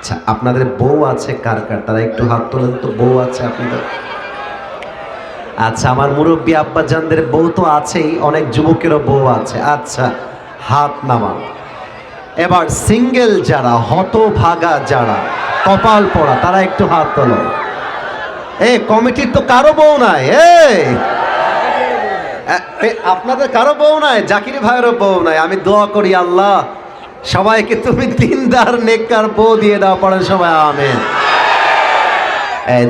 আচ্ছা আপনাদের বউ আছে কার কার? তারা একটু হাত তোলেন তো বউ আছে আপনাদের? আচ্ছা আমার মুরব্বী আব্বাজানদের বউ তো আছেই অনেক যুবকেরও বউ আছে। আচ্ছা হাত নামান। এবার সিঙ্গেল যারা হতভাগা যারা কপাল পড়া তারা একটু হাত তোলো এ কমিটির তো কারও বউ নাই এ, আপনাদের কারও বউ নাই জাকির ভাইয়েরও বউ নাই আমি দোয়া করি আল্লাহ। সবাইকে তুমি দিনদার নেককার বউ দিয়ে দাও পড়ে সবাই আমেন।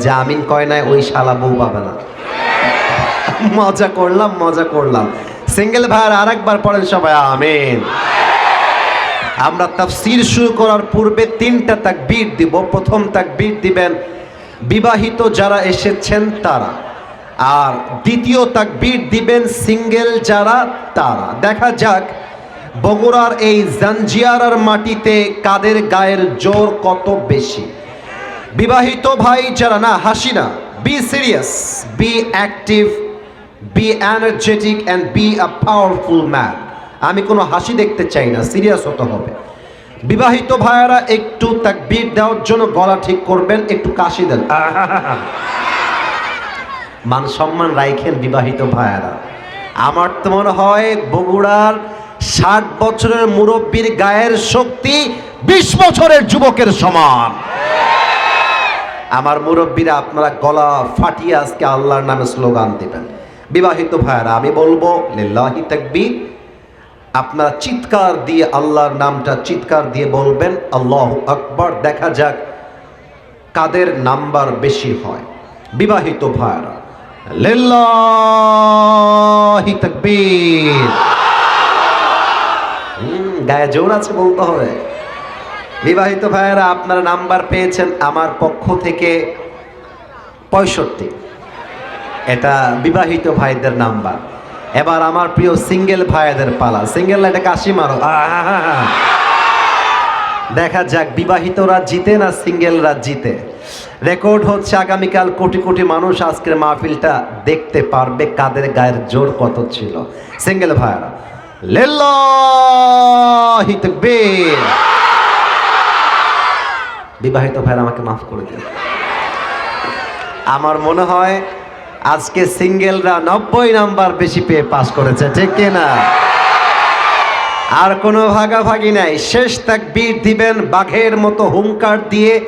যে আমিন কয় নাই, ওই শালা বউ পাবে না। মজা করলাম মজা করলাম। সিঙ্গেল ভাইয়ের আরেকবার পড়েন সবাই আমিন। আমরা তাফসীর শুরু করার পূর্বে তিনটা তাকবীর দিব। প্রথম তাক তাকবীর দিবেন, বিবাহিত যারা এসেছেন তারা। আর দ্বিতীয় তাক তাকবীর দিবেন, সিঙ্গেল যারা তারা। দেখা যাক বগুড়ার এই জাঞ্জিয়ারার মাটিতে কাদের গায়ের জোর কত বেশি? বিবাহিত ভাই যারা না, হাসি না be serious be active be energetic and be a powerful man আমি কোনো হাসি দেখতে চাই না সিরিয়াস হতে হবে। বিবাহিত ভাইয়ারা একটু তাকবীর দেওয়ার জন্য গলা ঠিক করবেন, একটু কাশি দেন। মান সম্মান রাইখেন বিবাহিত ভাইয়ারা। আমার তো মনে হয় বগুড়ার ষাট বছরের মুরব্বীর গায়ের শক্তি বিশ বছরের যুবকের সমান। আমার মুরব্বীরা, আপনারা গলা ফাটিয়ে আজকে আল্লাহর নামে স্লোগান দিবেন। বিবাহিত ভাইয়ারা, আমি বলব, লিল্লাহি তাকবীর। আপনারা চিৎকার দিয়ে আল্লাহর নামটা চিৎকার দিয়ে বলবেন, আল্লাহ আকবার, দেখা যাক কাদের নাম্বার বেশি হয়। বিবাহিত ভাইয়ারা, লিল্লাহি তাকবীর। গায়ে জোর আছে বলতে হবে। বিবাহিত ভাইয়েরা, আপনারা নাম্বার পেয়েছেন আমার পক্ষ থেকে পঁয়ষট্টি। এটা বিবাহিত ভাইদের নাম্বার। এবার আমার প্রিয় সিঙ্গেল ভাইদের পালা। সিঙ্গেল এটা কাশি মারো! দেখা যাক, বিবাহিতরা জিতে না সিঙ্গেলরা জিতে। রেকর্ড হচ্ছে আগামীকাল কোটি কোটি মানুষ আজকের মাহফিলটা দেখতে পারবে কাদের গায়ের জোর কত ছিল। সিঙ্গেল ভাইয়েরা লিল্লাহি তাকবীর। বিবাহিত ভাইরা আমাকে মাফ করে দিন। আমার মনে হয় আজকে সিঙ্গেলরা নব্বই নাম্বার বেশি পেয়ে পাস করেছে, ঠিক না? আর কোনো ভাগাভাগি নাই। শেষ তাকবীর দিবেন বাঘের মতো হুঙ্কার দিয়ে।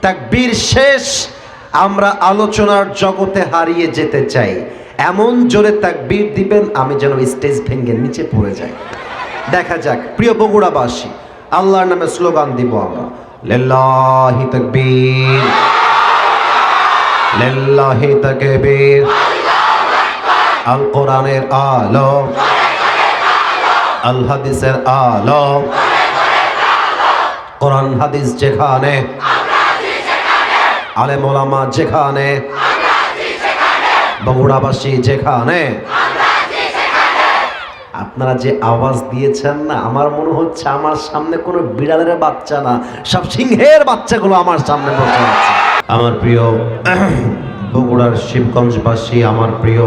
তাকবীর শেষ। আমরা আলোচনার জগতে হারিয়ে যেতে চাই। এমন জোরে তাকবীর দিবেন, আমি যেন স্টেজ ভেঙে নিচে পড়ে যাই। দেখা যাক, প্রিয় বগুড়াবাসী, আল্লাহর নামে স্লোগান দিব আমরা। লিল্লাহি তাকবীর। লিল্লাহি তাকবীর। আল কোরআনের আলো। আল হাদিসের আলো। কোরআন হাদিস যেখানে। আলেম ওলামা যেখানে। বগুড়াবাসী যেখানে, আপনারা যে আওয়াজ দিয়েছেন না, আমার মনে হচ্ছে আমার সামনে কোনো বিড়ালের বাচ্চা না, সব সিংহের বাচ্চাগুলো আমার সামনে বসে আছে। আমার প্রিয় বগুড়ার শিবগঞ্জবাসী, আমার প্রিয়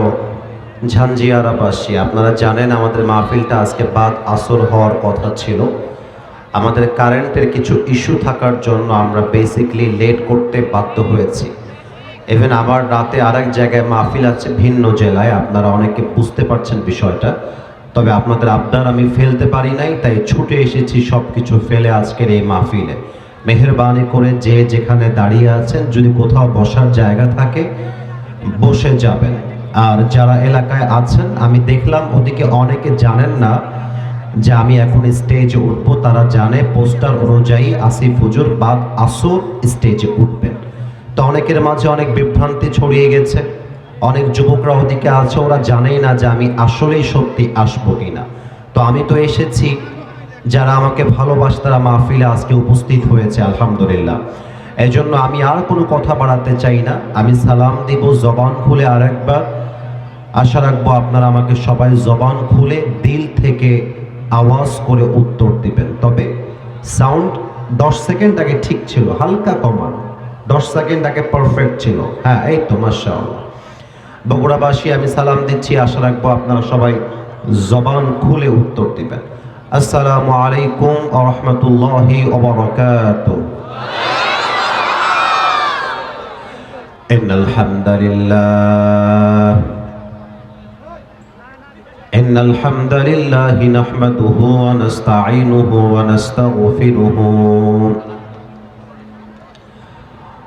ঝাঞ্জিয়ারাবাসী, আপনারা জানেন আমাদের মাহফিলটা আজকে বাদ আসর হওয়ার কথা ছিল। আমাদের কারেন্টের কিছু ইস্যু থাকার জন্য আমরা বেসিকলি লেট করতে বাধ্য হয়েছি। ইভেন আবার রাতে আরেক জায়গায় মাহফিল আছে, ভিন্ন জেলায়। আপনারা অনেকে বুঝতে পারছেন বিষয়টা। তবে আপনাদের আবদার আমি ফেলতে পারি নাই, তাই ছুটে এসেছি সব কিছু ফেলে আজকের এই মাহফিলে। মেহরবানি করে যে যেখানে দাঁড়িয়ে আছেন, যদি কোথাও বসার জায়গা থাকে, বসে যাবেন। আর যারা এলাকায় আছেন, আমি দেখলাম ওদিকে অনেকে জানেন না যে আমি এখন স্টেজে উঠবো। তারা জানে পোস্টার অনুযায়ী আসিফ হুজুর বাদ আসর স্টেজে উঠবেন। তো অনেকের মাঝে অনেক বিভ্রান্তি ছড়িয়ে গেছে। অনেক যুবকরা ওদিকে আছে, ওরা জানেই না যে আমি আসলেই সত্যি আসব কি না তো আমি তো এসেছি, যারা আমাকে ভালোবাসে তারা মাহফিলে আজকে উপস্থিত হয়েছে, আলহামদুলিল্লাহ। এই জন্য আমি আর কোনো কথা বাড়াতে চাই না। আমি সালাম দিব, জবান খুলে আর একবার আশা রাখব আপনারা আমাকে সবাই জবান খুলে দিল থেকে আওয়াজ করে উত্তর দিবেন। তবে সাউন্ড দশ সেকেন্ড আগে ঠিক ছিল, হালকা কমান। দশ সেকেন্ড আগে পারফেক্ট ছিল। হ্যাঁ এই তো, মাশাআল্লাহ। বগুড়াবাসী, আমি সালাম দিচ্ছি। আশা রাখব আপনারা সবাই জবান খুলে উত্তর দিবেন। আসসালামু আলাইকুম আহমতুল্লাহি ওবরাকাত إن الحمد لله إن الحمد لله نحمده ونستعينه ونستغفره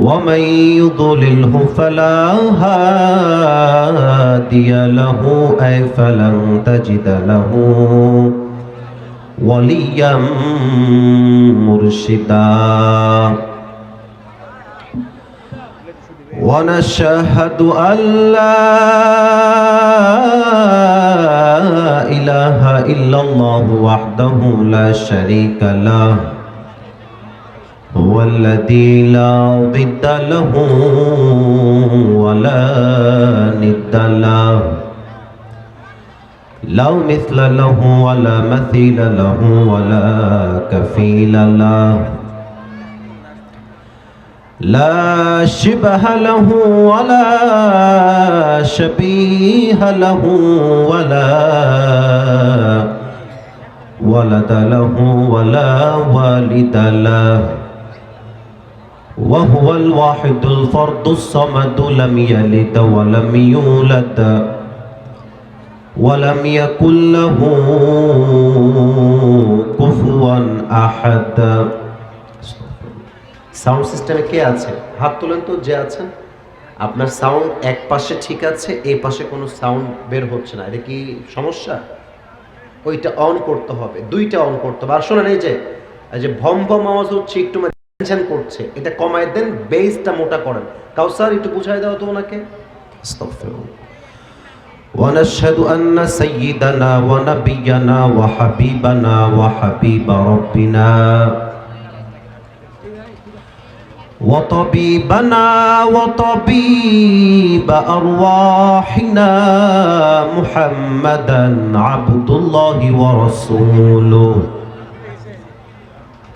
ومن يضلله فلا هادي له أي فلن تجد له وليا مرشدا ونشهد أن لا إله إلا الله وحده لا شريك له هو الذي لا ضد له ولا ند له. لا مثل له ولا مثيل له ولا كفيل له. لا شبه له ولا شبيه له ولا ولد له ولا والد له. وهو الواحد الفرد الصمد لم يلد ولم يولد ولم يكن له كفوا أحد সাউন্ড সিস্টেমে কে আছে হাত তোলেন তো যে আছেন আপনার সাউন্ড এক পাশে ঠিক আছে এই পাশে কোনো সাউন্ড বের হচ্ছে না এটা কি সমস্যা ওইটা অন করতে হবে দুইটা অন করতে হবে আর শোনেন এই যে এই যে ভম ভম আওয়াজ হচ্ছে একটু টেনশন করছে এটা কমায় দেন বেসটা মোটা করেন কাউসার একটু বুঝাই দাও তো ওনাকে ونشهد أن سيدنا ونبينا وحبيبنا وحبيب ربنا وطبيبنا وطبيب أرواحنا محمدا عبد الله ورسوله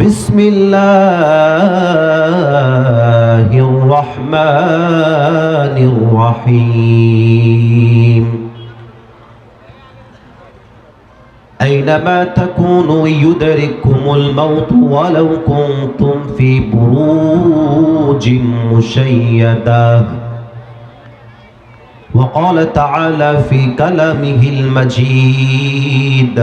بسم الله الرحمن الرحيم. أينما تكونوا يدرككم الموت ولو كنتم في بروج مشيدة. وقال تعالى في كلامه المجيد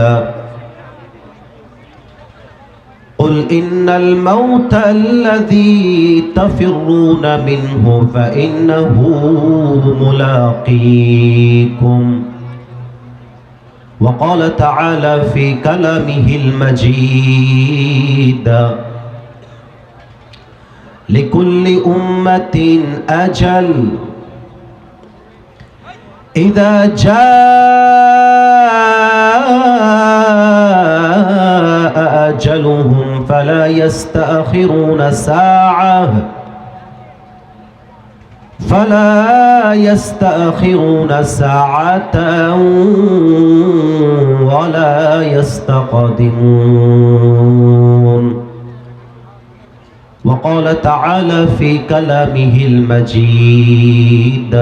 قل إن الموت الذي تفرون منه فإنه ملاقيكم وقال تعالى في كلامه المجيد لكل أمة أجل إذا جاء أجلهم فلا يستأخرون ساعة. فلا يستأخرون ساعة ولا يستقدمون. وقال تعالى في كلامه المجيد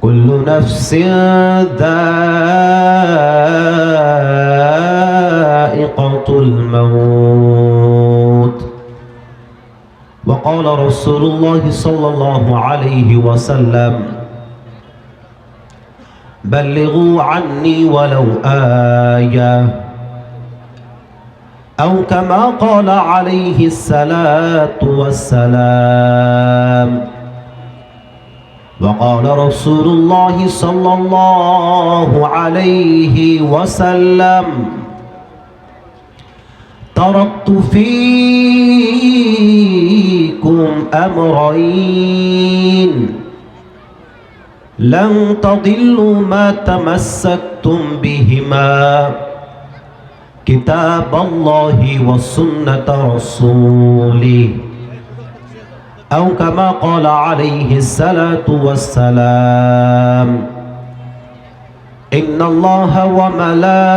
كل نفس ذائقة الموت. وقال رسول الله صلى الله عليه وسلم بلغوا عني ولو آية أو كما قال عليه الصلاة والسلام. وقال رسول الله صلى الله عليه وسلم تركت فيكم أمرين. لن تضلوا ما تمسكتم بهما. كتاب الله وسنة رسوله. أو كما قال عليه الصلاة والسلام إن الله وملائكته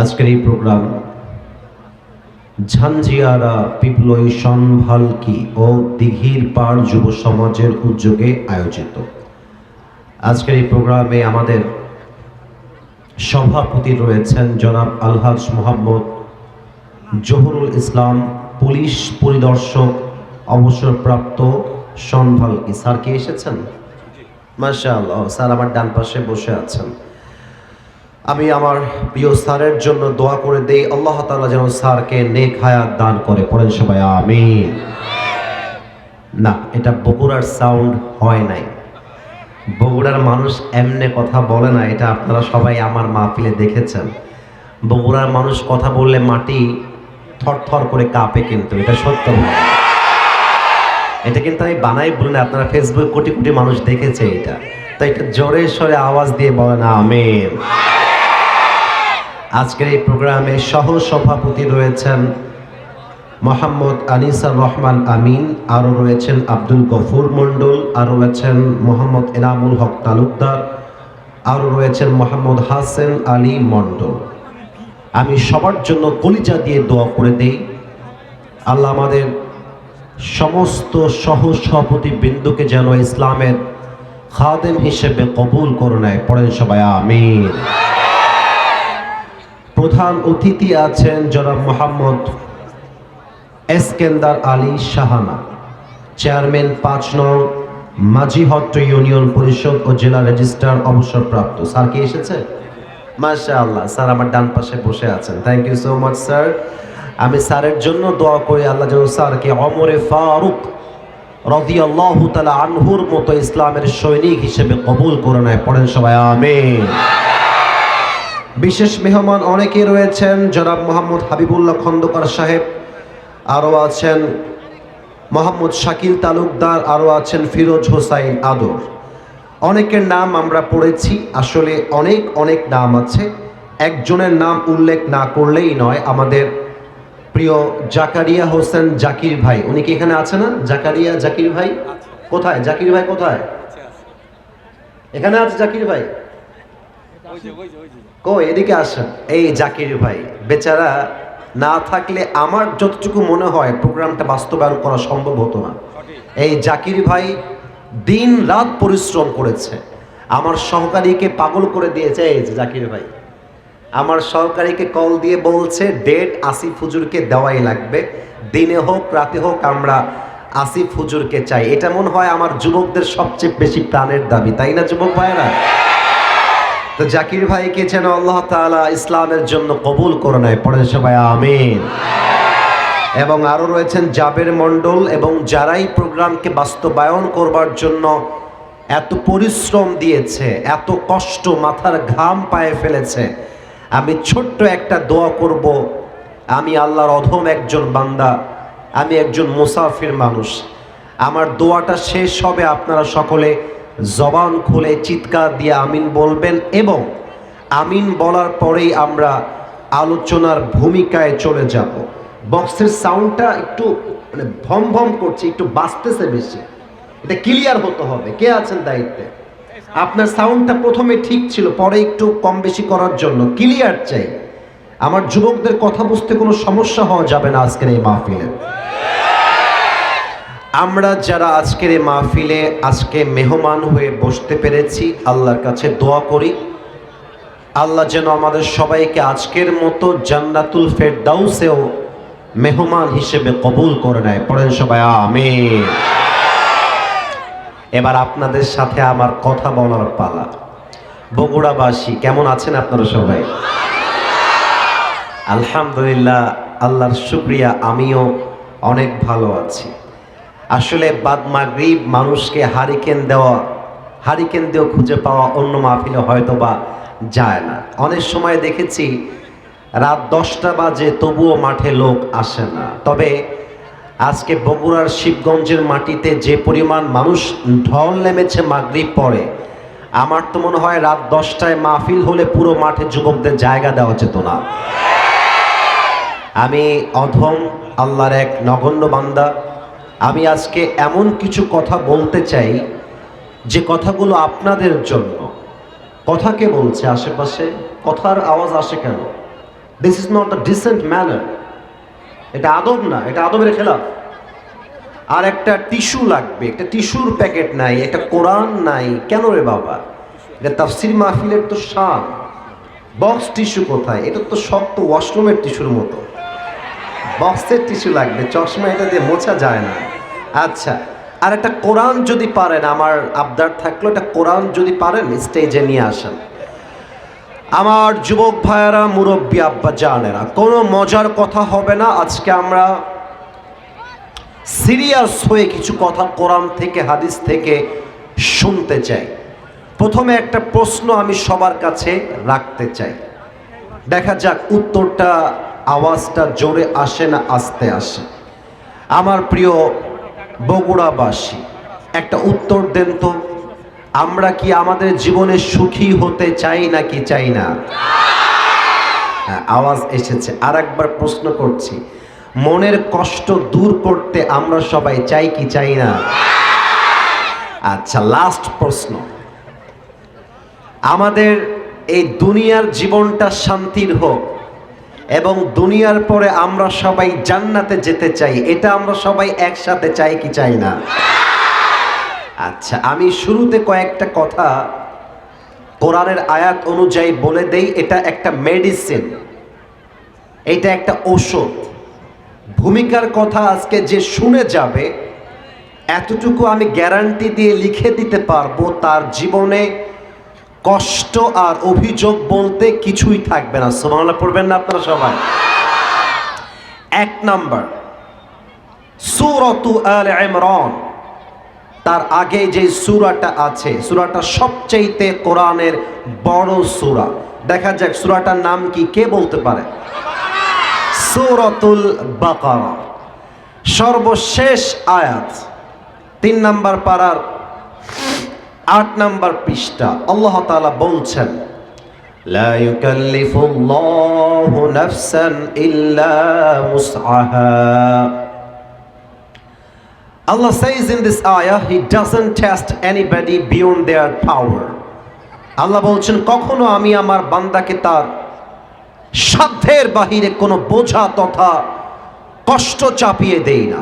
আজকের এই প্রোগ্রাম ঝাঞ্জিয়ারা পিপলই সনভালকি ও দিঘির পাড় যুব সমাজের উদ্যোগে আয়োজিত। আজকের এই প্রোগ্রামে আমাদের সভাপতি রয়েছেন জনাব আলহাজ মোহাম্মদ জহুরুল ইসলাম পুলিশ পরিদর্শক অবসরপ্রাপ্ত সনভালকি স্যার কি এসেছেন? মার্শাল স্যার আমার ডান পাশে বসে আছেন। আমি আমার প্রিয় স্যারের জন্য দোয়া করে দেই, আল্লাহ তাআলা যেন স্যারকে নেক হায়াত দান করে। পড়েন সবাই, আমিন। না, এটা বগুড়ার সাউন্ড হয় নাই। বগুড়ার মানুষ এমনে কথা বলে না, এটা আপনারা সবাই আমার মাহফিলে দেখেছেন। বগুড়ার মানুষ কথা বললে মাটি থরথর করে কাঁপে কিন্তু, এটা সত্য নয়। এটা কিন্তু আমি বানাই বলি না, আপনারা ফেসবুক কোটি কোটি মানুষ দেখেছে এটা। তো এটা জোরে সরে আওয়াজ দিয়ে বলেন, আমিন। আজকের এই প্রোগ্রামে সহ সভাপতি রয়েছেন মোহাম্মদ আনিসার রহমান আমিন, আরও রয়েছেন আব্দুল গফুর মণ্ডল, আরও রয়েছেন মোহাম্মদ এনামুল হক তালুকদার, আরও রয়েছেন মোহাম্মদ হাসেন আলী মণ্ডল। আমি সবার জন্য কলিজা দিয়ে দোয়া করে দেই। আল্লাহ আমাদের সমস্ত সহ সভাপতি বিন্দুকে যেন ইসলামের খাদেম হিসেবে কবুল করে নেয়। পড়েন সবাই, আমিন। প্রধান অতিথি আছেন জনাব মোহাম্মদ এসকেন্দার আলী শাহানা, চেয়ারম্যান পাঁচ নং মাঝিহট্ট ইউনিয়ন পরিষদ ও জেলা রেজিস্ট্রার অবসরপ্রাপ্ত। স্যার কি এসেছে? মাশা আল্লাহ স্যার আমার ডান পাশে বসে আছেন। Thank you so much sir আমি স্যারের জন্য দোয়া করি, আল্লাহ যেন স্যারকে অমরে ফারুক রদি আল্লাহ তালা আনহুর মতো ইসলামের সৈনিক হিসেবে কবুল করে নেয়। পড়েন সবাই, আমিন। বিশেষ মেহমান অনেকে রয়েছেন। জনাব মোহাম্মদ হাবিবুল্লাহ খন্দকার সাহেব, আরও আছেন মোহাম্মদ শাকিল তালুকদার, আরও আছেন ফিরোজ হোসাইন আদর। অনেকের নাম আমরা পড়েছি, আসলে অনেক অনেক নাম আছে। একজনের নাম উল্লেখ না করলেই নয়, আমাদের প্রিয় জাকারিয়া হোসেন জাকির ভাই। উনি কি এখানে আছে না জাকারিয়া জাকির ভাই? কোথায়? জাকির ভাই কোথায়? এখানে আছে জাকির ভাই? কই এদিকে আসেন। এই জাকির ভাই বেচারা না থাকলে আমার যতটুকু মনে হয় প্রোগ্রামটা বাস্তবায়ন করা সম্ভব হতো না। এই জাকির ভাই দিন রাত পরিশ্রম করেছে। আমার সহকারীকে পাগল করে দিয়েছে এই যে জাকির ভাই। আমার সহকারীকে কল দিয়ে বলছে ডেট আসিফ হুজুরকে দেওয়াই লাগবে। দিনে হোক রাতে হোক আমরা আসিফ হুজুরকে চাই। এটা মনে হয় আমার যুবকদের সবচেয়ে বেশি প্রাণের দাবি তাই না যুবক ভাইয়েরা? তো জাকির ভাইকে যেন আল্লাহ তাআলা ইসলামের জন্য কবুল করে নেয়। পড়ে সবাই, আমিন। এবং আরও রয়েছেন জাবের মণ্ডল এবং যারাই প্রোগ্রামকে বাস্তবায়ন করবার জন্য এত পরিশ্রম দিয়েছে, এত কষ্ট মাথার ঘাম পায়ে ফেলেছে। আমি ছোট্ট একটা দোয়া করব, আমি আল্লাহর অধম একজন বান্দা, আমি একজন মুসাফির মানুষ। আমার দোয়াটা শেষ হবে, আপনারা সকলে জবান খুলে চিৎকার দিয়ে আমিন বলবেন এবং আমিন বলার পরেই আমরা আলোচনার ভূমিকায় চলে যাব। বক্সের সাউন্ডটা একটু মানে ভম ভম করছে, একটু বাঁচতেছে বেশি। এটা ক্লিয়ার হতে হবে। কে আছেন দায়িত্বে? আপনার সাউন্ডটা প্রথমে ঠিক ছিল, পরে একটু কম বেশি করার জন্য। ক্লিয়ার চাই। আমার যুবকদের কথা বুঝতে কোনো সমস্যা হওয়া যাবে না আজকের এই মাহফিলে। আমরা যারা আজকের এই মাহফিলে, আজকে মেহমান হয়ে বসতে পেরেছি, আল্লাহর কাছে দোয়া করি। আল্লাহ যেন আমাদের সবাইকে আজকের মতো জান্নাতুল ফেরদাউসেও মেহমান হিসেবে কবুল করে নেয়। পড়েন সবাই আমি এবার আপনাদের সাথে আমার কথা বলার পালা। বগুড়াবাসী, কেমন আছেন আপনারা সবাই? আলহামদুলিল্লাহ, আল্লাহর শুক্রিয়া, আমিও অনেক ভালো আছি। আসলে বাদ মাগরিব মানুষকে হারিকেন দেওয়া, হারিকেন দিয়েও খুঁজে পাওয়া অন্য মাহফিলে হয়তো বা যায় না। অনেক সময় দেখেছি, রাত দশটা বাজে তবুও মাঠে লোক আসে না। তবে আজকে বগুড়ার শিবগঞ্জের মাটিতে যে পরিমাণ মানুষ ঢল নেমেছে মাগরিব পরে, আমার তো মনে হয় রাত দশটায় মাহফিল হলে পুরো মাঠে যুবকদের জায়গা দেওয়া যেত না। আমি অধম আল্লাহর এক নগণ্য বান্দা আমি আজকে এমন কিছু কথা বলতে চাই যে কথাগুলো আপনাদের জন্য। কথা কে বলছে আশেপাশে? কথার আওয়াজ আসে কেন? This is not a decent manner এটা আদব না, এটা আদবের খেলাফ। আর একটা টিস্যু লাগবে, একটা টিস্যুর প্যাকেট নাই, একটা কোরআন নাই। কেন রে বাবা? এটা তাফসির মাহফিলের তো শান বক্স টিস্যু কোথায়? এটা তো শক্ত ওয়াশরুমের টিস্যুর মতো। বক্সের টিস্যু লাগবে, চশমা এটা দিয়ে মোছা যায় না। আচ্ছা আর একটা কোরআন যদি পারেন, আমার আবদার থাকল একটা কোরআন যদি পারেন, স্টেজে নিয়ে আসেন। আমার যুবক ভাইয়েরা, মুরব্বী আব্বা জানেরা, কোনো মজার কথা হবে না, আজকে আমরা সিরিয়াস হয়ে কিছু কথা কোরআন থেকে, হাদিস থেকে শুনতে চাই। প্রথমে একটা প্রশ্ন আমি সবার কাছে রাখতে চাই। দেখা যাক উত্তরটা আওয়াজটা জোরে আসে না আস্তে আসে। আমার প্রিয় বগুড়াবাসী একটা উত্তর দেন তো আমরা কি আমাদের জীবনে সুখী হতে চাই নাকি চাই না? হ্যাঁ, আওয়াজ এসেছে। আর একবার প্রশ্ন করছি মনের কষ্ট দূর করতে আমরা সবাই চাই কি চাই না? আচ্ছা লাস্ট প্রশ্ন। আমাদের এই দুনিয়ার জীবনটা শান্তির হোক এবং দুনিয়ার পরে আমরা সবাই জান্নাতে যেতে চাই, এটা আমরা সবাই একসাথে চাই কি চাই না? আচ্ছা আমি শুরুতে কয়েকটা কথা কোরআনের আয়াত অনুযায়ী বলে দেই, এটা একটা মেডিসিন এটা একটা ওষুধ ভূমিকার কথা আজকে যে শুনে যাবে, এতটুকু আমি গ্যারান্টি দিয়ে লিখে দিতে পারব তার জীবনে কষ্ট আর অভিযোগ বলতে কিছুই থাকবে না। সোমালা পড়বেন না আপনারা সবাই। এক নাম্বার, সুরতু আল ইমরান। তার আগে যে সুরাটা আছে, সুরাটা সবচাইতে কোরআনের বড় সুরা। দেখা যাক সুরাটার নাম কি, কে বলতে পারে? সুরতুল বাকারা। সর্বশেষ আয়াত, তিন নাম্বার পাড়ার আট নাম্বার পৃষ্ঠা আল্লাহ তাআলা বলছেন لا يكلف الله نفسا إلا وسعها Allah says in this ayah, He doesn't test anybody beyond their power. আল্লাহ বলছেন কখনো আমি আমার বান্দাকে তার সাধ্যের বাহিরে কোনো বোঝা তথা কষ্ট চাপিয়ে দেই না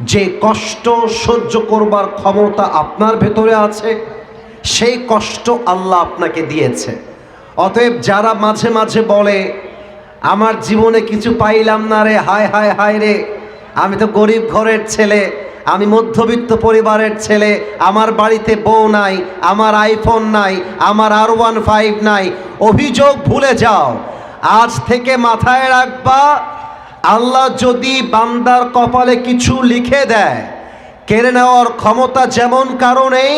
যে কষ্ট সহ্য করবার ক্ষমতা আপনার ভেতরে আছে, সেই কষ্ট আল্লাহ আপনাকে দিয়েছে। অতএব যারা মাঝে মাঝে বলে, আমার জীবনে কিছু পাইলাম না রে, হায় হায় হায় রে, আমি তো গরিব ঘরের ছেলে, আমি মধ্যবিত্ত পরিবারের ছেলে, আমার বাড়িতে বউ নাই, আমার আইফোন নাই, আমার আর ওয়ান ফাইভ নাই, অভিযোগ ভুলে যাও। আজ থেকে মাথায় রাখবা আল্লাহ যদি বান্দার কপালে কিছু লিখে দেয় কেড়ে নেওয়ার ক্ষমতা যেমন কারণেই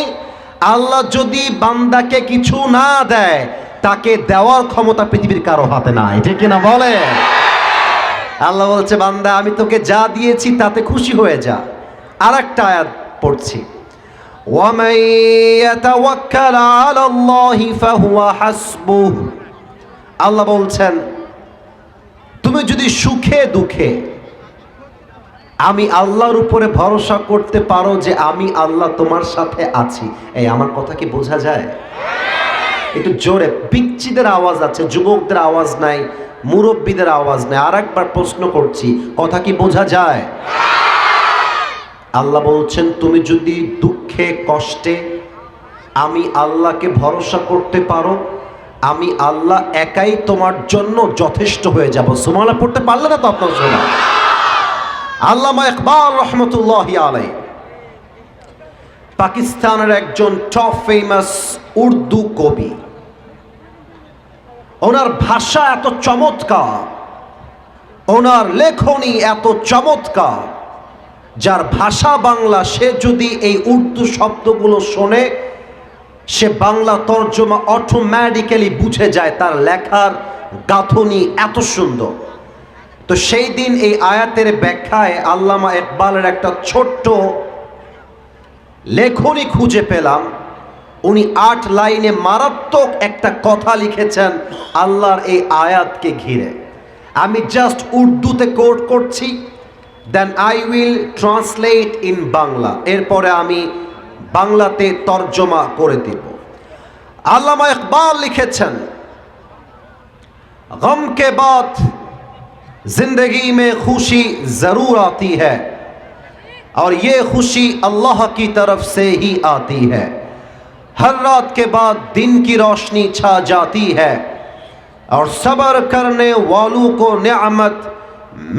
আল্লাহ যদি বান্দাকে কিছু না দেয় তাকে দেওয়ার ক্ষমতা পৃথিবীর কারো হাতে নাই ঠিক কিনা বলে আল্লাহ বলছে বান্দা আমি তোকে যা দিয়েছি তাতে খুশি হয়ে যা আর একটা আয়াত পড়ছি ومن يتوكل على الله فهو حسبه আল্লাহ বলছেন তুমি যদি সুখে, দুঃখে আমি আল্লাহর উপরে ভরসা করতে পারো যে আমি আল্লাহ তোমার সাথে আছি। এই, আমার কথা কি বোঝা যায়? একটু জোরে পিচ্চিদের আওয়াজ আছে, যুবকদের আওয়াজ নাই, মুরব্বীদের আওয়াজ নাই। আর একবার প্রশ্ন করছি, কথা কি বোঝা যায়? আল্লাহ বলছেন, তুমি যদি দুঃখে, কষ্টে আমি আল্লাহকে ভরসা করতে পারো আমি আল্লাহ একাই তোমার জন্য যথেষ্ট হয়ে যাব। সুমালা পড়তে পারলে না তো আপনার শোনা আল্লামা ইকবাল রহমতুল্লাহ আলাই পাকিস্তানের একজন টপ ফেমাস উর্দু কবি। ওনার ভাষা এত চমৎকার। ওনার লেখনী এত চমৎকার। যার ভাষা বাংলা, সে যদি এই উর্দু শব্দগুলো শোনে সে বাংলা তর্জমা অটোমেটিক্যালি বুঝে যায় তার লেখার গাঁথনি এত সুন্দর। তো সেই দিন এই আয়াতের ব্যাখ্যায় আল্লামা ইকবালের একটা ছোট্ট লেখনি খুঁজে পেলাম। উনি আট লাইনে মারাত্মক একটা কথা লিখেছেন আল্লাহর এই আয়াতকে ঘিরে। আমি জাস্ট উর্দুতে কোট করছি then I will translate in Bangla. এরপরে আমি বাংলাতে তর্জমা করে দিব। علامہ اقبال لکھے چھن غم کے بعد زندگی میں خوشی ضرور آتی ہے اور یہ خوشی اللہ کی طرف سے ہی آتی ہے ہر رات کے بعد دن کی روشنی چھا جاتی ہے اور صبر کرنے والوں کو نعمت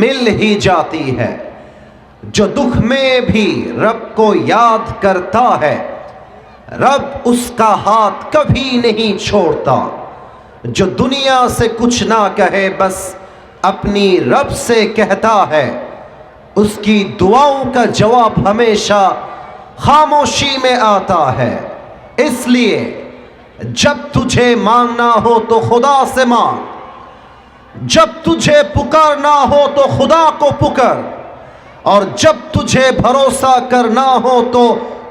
مل ہی جاتی ہے۔ जो दुख में भी रब को याद करता है, रब उसका हाथ कभी नहीं छोड़ता। जो दुनिया से कुछ ना कहे, बस अपनी रब से कहता है। उसकी दुआओं का जवाब हमेशा खामोशी में आता है। इसलिए जब तुझे मांगना हो तो खुदा से मांग, जब तुझे पुकारना हो तो खुदा को पुकार। और जब तुझे भरोसा करना हो तो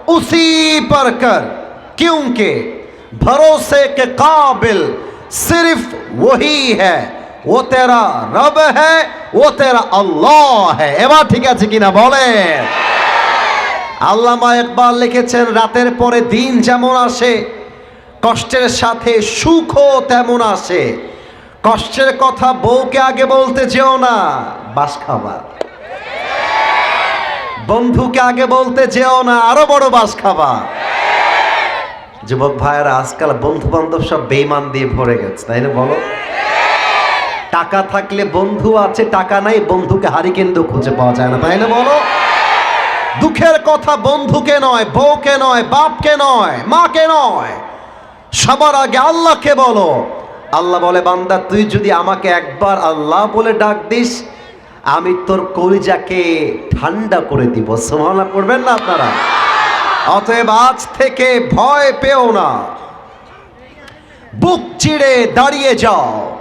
उसी पर कर क्योंकि भरोसे के काबिल सिर्फ वही है वो तेरा रब है वो तेरा अल्लाह है এবার ঠিক আছে কিনা বলেন আল্লামা ইকবাল লিখেছেন রাতের পরে দিন যেমন আসে কষ্টের সাথে সুখও তেমন আসে কষ্টের কথা বউকে আগে বলতে যেও না বাস খাবার বন্ধুকে আগে বলতে যেও না, আরও বড় বাস খাবা। যুবক ভাইয়েরা, আজকাল বন্ধু বান্ধব সব বেইমান দিয়ে ভরে গেছে, তাই না বলো? টাকা থাকলে বন্ধু আছে, টাকা নাই, বন্ধুকে হারিকেন্দ্র খুঁজে পাওয়া যায় না, তাই না বলো? দুঃখের কথা বন্ধুকে নয়, বউকে নয়, বাপকে নয়, মাকে নয়। সবার আগে আল্লাহকে বলো। আল্লাহ বলে, বান্দা, তুই যদি আমাকে একবার আল্লাহ বলে ডাক দিস আমি তোর কলিজাকে ঠান্ডা করে দিব। সোমানা করবেন না আপনারা? অতএব আজ থেকে ভয় পেও না। বুক চিড়ে দাঁড়িয়ে যাও।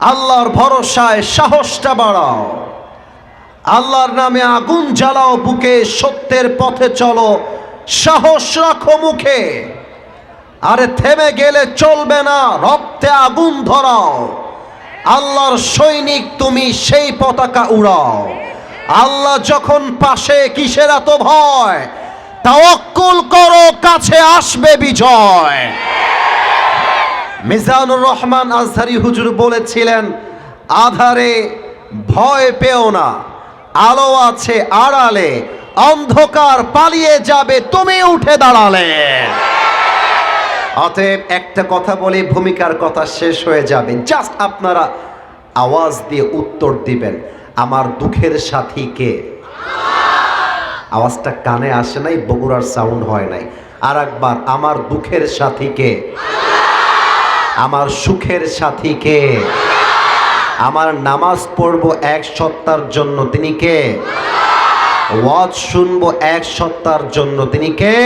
আল্লাহর ভরসায় সাহসটা বাড়াও। আল্লাহর নামে আগুন জ্বালাও বুকে, সত্যের পথে চলো। সাহস রাখো মুখে। আরে থেমে গেলে চলবে না, রক্তে আগুন ধরাও। আল্লাহর সৈনিক তুমি সেই পতাকা উড়াও। আল্লাহ যখন পাশে কিসের এত ভয়? তাওয়াক্কুল করো, কাছে আসবে বিজয়। মিজানুর রহমান আজহারি হুজুর বলেছিলেন, আধারে ভয় পেও না, আলো আছে আড়ালে, অন্ধকার পালিয়ে যাবে, তুমি উঠে দাঁড়ালে। অতএব একটা কথা বলে, ভূমিকার কথা শেষ হয়ে যাবে। জাস্ট আপনারা আওয়াজ দিয়ে উত্তর দিবেন, আমার দুঃখের সাথী কে? আওয়াজটা কানে আসে নাই, বগুড়ার সাউন্ড হয় নাই। আর একবার আমার দুঃখের সাথী কে? আমার সুখের সাথী কে? আমার নামাজ পড়ব এক সপ্তাহের জন্য, তিনি কে? ওয়াজ শুনব এক সপ্তাহের জন্য, তিনি কে?